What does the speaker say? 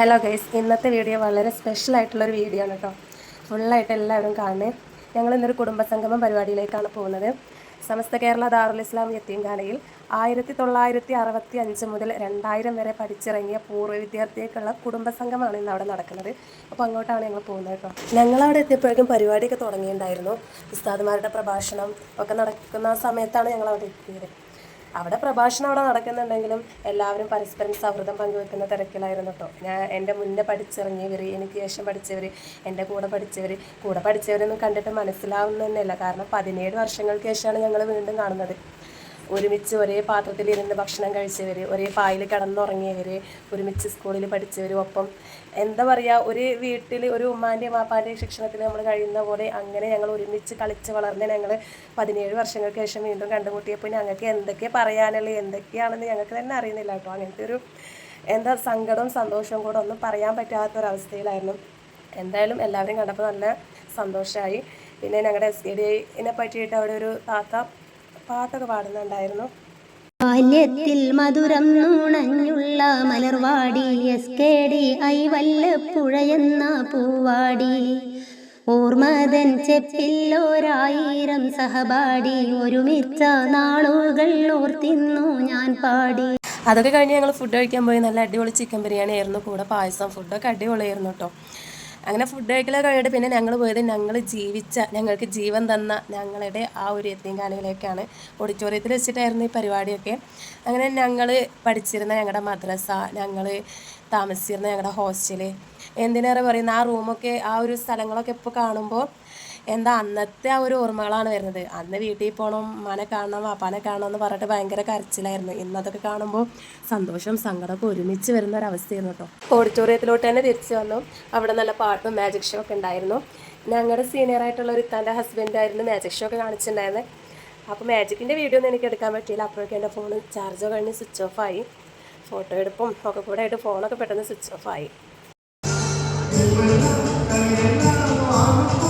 Hello guys ഇന്നത്തെ video വളരെ special ആയിട്ടുള്ളൊരു വീഡിയോ ആണ് കേട്ടോ ഫുള്ളായിട്ട് എല്ലാവരും കാണണേ. ഞങ്ങൾ ഇന്നൊരു കുടുംബസംഗമം പരിപാടിയിലേക്കാണ് പോകുന്നത്. സമസ്ത കേരള ദാറുൽ ഇസ്ലാം യത്തീംഖാനയിൽ ആയിരത്തി തൊള്ളായിരത്തി അറുപത്തി അഞ്ച് മുതൽ രണ്ടായിരം വരെ പഠിച്ചിറങ്ങിയ പൂർവ വിദ്യാർത്ഥികൾക്കുള്ള കുടുംബസംഗമാണ് ഇന്ന് അവിടെ നടക്കുന്നത്. അപ്പോൾ അങ്ങോട്ടാണ് ഞങ്ങൾ പോകുന്നത് കേട്ടോ ഞങ്ങളവിടെ എത്തിയപ്പോഴേക്കും പരിപാടിയൊക്കെ തുടങ്ങിയിട്ടുണ്ടായിരുന്നു. ഉസ്താദ്മാരുടെ പ്രഭാഷണം ഒക്കെ നടക്കുന്ന സമയത്താണ് ഞങ്ങൾ അവിടെ എത്തിയത്. അവിടെ പ്രഭാഷണം അവിടെ നടക്കുന്നുണ്ടെങ്കിലും എല്ലാവരും പരസ്പരം സൗഹൃദം പങ്കുവെക്കുന്ന തിരക്കിലായിരുന്നു കേട്ടോ ഞാൻ എന്റെ മുന്നേ പഠിച്ചിറങ്ങിയവർ എനിക്ക് ശേഷം പഠിച്ചവർ എന്റെ കൂടെ പഠിച്ചവർ കൂടെ പഠിച്ചവരൊന്നും കണ്ടിട്ട് മനസ്സിലാവുന്ന തന്നെയല്ല കാരണം പതിനേഴ് വർഷങ്ങൾക്ക് ശേഷമാണ് ഞങ്ങൾ വീണ്ടും കാണുന്നത്. ഒരുമിച്ച് ഒരേ പാത്രത്തിൽ ഇരുന്ന് ഭക്ഷണം കഴിച്ചവർ ഒരേ പായിൽ കിടന്നുറങ്ങിയവർ ഒരുമിച്ച് സ്കൂളിൽ പഠിച്ചവർ ഒപ്പം. എന്താ പറയുക ഒരു വീട്ടിൽ ഒരു ഉമ്മാന്റെയും വാപ്പാന്റെയും ശിക്ഷണത്തിൽ നമ്മൾ കഴിയുന്ന പോലെ അങ്ങനെ ഞങ്ങൾ ഒരുമിച്ച് കളിച്ച് വളർന്ന് ഞങ്ങൾ പതിനേഴ് വർഷങ്ങൾക്ക് ശേഷം വീണ്ടും കണ്ടുമുട്ടിയപ്പോൾ ഞങ്ങൾക്ക് എന്തൊക്കെ പറയാനുള്ളത് എന്തൊക്കെയാണെന്ന് ഞങ്ങൾക്ക് തന്നെ അറിയുന്നില്ല കേട്ടോ. അങ്ങനത്തെ ഒരു എന്താ സങ്കടവും സന്തോഷവും കൂടെ ഒന്നും പറയാൻ പറ്റാത്തൊരവസ്ഥയിലായിരുന്നു. എന്തായാലും എല്ലാവരും കണ്ടപ്പോൾ നല്ല സന്തോഷമായി പിന്നെ ഞങ്ങളുടെ എസ് കെ ഡിനെ പറ്റിയിട്ട് അവിടെ ഒരു താത്ത പാട്ടൊക്കെ പാടുന്നുണ്ടായിരുന്നു. ബാല്യത്തിൽ മധുരം നുണഞ്ഞുള്ള മലർവാടി എസ് കെ ഡി ഐ വല്ലപ്പുഴയെന്ന പൂവാടി. ഓർമ്മതൻ ചെപ്പില്ലോരായിരം സഹപാടി ഒരുമിച്ച നാളുകൾ ഓർത്തിന്നു ഞാൻ പാടി. അതൊക്കെ കഴിഞ്ഞ് ഞങ്ങൾ ഫുഡ് കഴിക്കാൻ പോയി. നല്ല അടിപൊളി ചിക്കൻ ബിരിയാണി ആയിരുന്നു കൂടെ പായസം ഫുഡൊക്കെ അടിപൊളിയായിരുന്നു കേട്ടോ അങ്ങനെ ഫുഡ് കഴിക്കലൊക്കെ കഴിഞ്ഞിട്ട് പിന്നെ ഞങ്ങൾ പോയത് ഞങ്ങൾ ജീവിച്ച ഞങ്ങൾക്ക് ജീവൻ തന്ന ഞങ്ങളുടെ ആ ഒരു എത്തിങ്കാനയിലേക്കാണ് ഓഡിറ്റോറിയത്തിൽ വെച്ചിട്ടായിരുന്നു ഈ പരിപാടിയൊക്കെ. അങ്ങനെ ഞങ്ങൾ പഠിച്ചിരുന്ന ഞങ്ങളുടെ മദ്രസ ഞങ്ങൾ താമസിച്ചിരുന്ന ഞങ്ങളുടെ ഹോസ്റ്റൽ എന്തിനേറെ പറയുന്ന ആ റൂമൊക്കെ ആ ഒരു സ്ഥലങ്ങളൊക്കെ ഇപ്പോൾ കാണുമ്പോൾ എന്താ അന്നത്തെ ആ ഒരു ഓർമ്മകളാണ് വരുന്നത്. അന്ന് വീട്ടിൽ പോകണം മനെ കാണണം വാപ്പാനെ കാണണം എന്ന് പറഞ്ഞിട്ട് ഭയങ്കര കരച്ചിലായിരുന്നു. ഇന്നതൊക്കെ കാണുമ്പോൾ സന്തോഷം സങ്കടമൊക്കെ ഒരുമിച്ച് വരുന്ന ഒരു അവസ്ഥയായിരുന്നു കേട്ടോ. ഓഡിറ്റോറിയത്തിലോട്ട് തന്നെ തിരിച്ചു വന്നു. അവിടെ നല്ല പാട്ടും മാജിക് ഷോ ഒക്കെ ഉണ്ടായിരുന്നു. ഞങ്ങളുടെ സീനിയർ ആയിട്ടുള്ള ഒരു ഇത്താന്റെ ഹസ്ബൻഡായിരുന്നു മാജിക് ഷോ ഒക്കെ കാണിച്ചിട്ടുണ്ടായിരുന്നത് അപ്പോൾ മാജിക്കിന്റെ വീഡിയോ ഒന്നും എനിക്ക് എടുക്കാൻ പറ്റിയില്ല. അപ്പോഴൊക്കെ എന്റെ ഫോൺ ചാർജ് കഴിഞ്ഞ് സ്വിച്ച് ഓഫ് ആയി. ഫോട്ടോ എടുപ്പും ഒക്കെ കൂടെ ആയിട്ട് ഫോണൊക്കെ പെട്ടെന്ന് സ്വിച്ച് ഓഫ് ആയി ും.